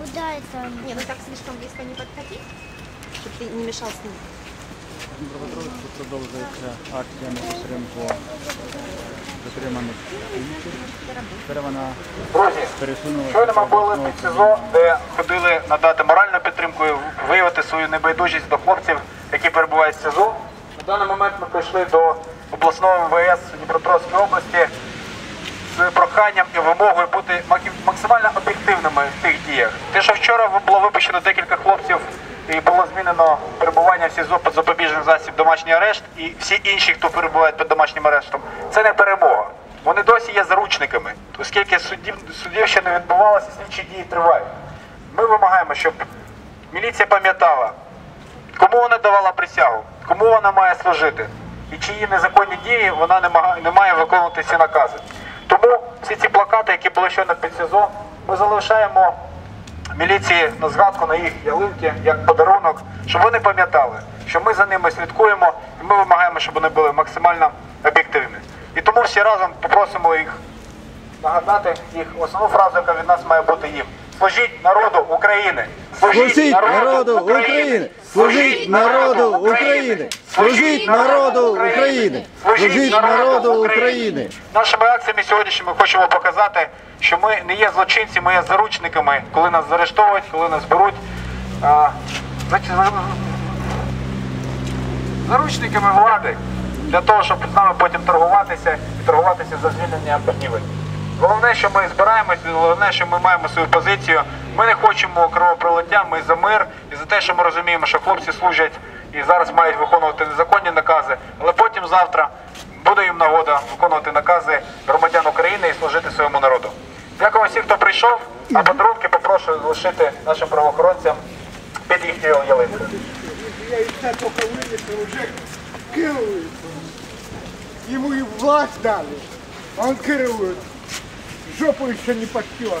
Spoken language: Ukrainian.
Куда это они? Не, ну так слишком близко не подходи, чтобы ты не мешал с ним. Дніпропетровську продовжується акція на підтримку затриманих поліції. Тепер вона Друзі, пересунулася. щойно ми були під СІЗО, де ходили надати моральну підтримку і виявити свою небайдужість до хлопців, які перебувають в СІЗО. На даний момент ми прийшли до обласного МВС Дніпропетровської області з проханням і вимогою бути максимально об'єктивними в тих діях. Те, що вчора було випущено декілька хлопців і було змінено перебування в СІЗО під запобіжний засіб домашній арешт, і всі інші, хто перебувають під домашнім арештом, це не перемога. Вони досі є заручниками, оскільки судів, судів ще не відбувалося, слідчі дії тривають. Ми вимагаємо, щоб міліція пам'ятала, кому вона давала присягу, кому вона має служити, і чиї незаконні дії вона не має виконувати ці накази. Всі ці плакати, які були щойно під СІЗО, ми залишаємо міліції на згадку на їх ялинки як подарунок, щоб вони пам'ятали, що ми за ними слідкуємо і ми вимагаємо, щоб вони були максимально об'єктивні. І тому всі разом попросимо їх нагадати їх основну фразу, яка від нас має бути їм. Служіть народу України! Служіть народу України! Служіть народу України! Служіть народу України! Служіть народу України! Нашими акціями сьогоднішніми ми хочемо показати, що ми не є злочинці, ми є заручниками, коли нас заарештовують, коли нас беруть. А, заручниками влади для того, щоб з нами потім торгуватися і торгуватися за звільнення будівель. Головне, що ми збираємось, головне, що ми маємо свою позицію. Ми не хочемо кровопролиття, ми за мир і за те, що ми розуміємо, що хлопці служать і зараз мають виконувати незаконні накази, але потім завтра буде їм нагода виконувати накази громадян України і служити своєму народу. Дякую всім, хто прийшов, а подарунки попрошу залишити нашим правоохоронцям під їхньою ялинкою. Я. Ему и власть дали, он керует. Жопу еще не подтер.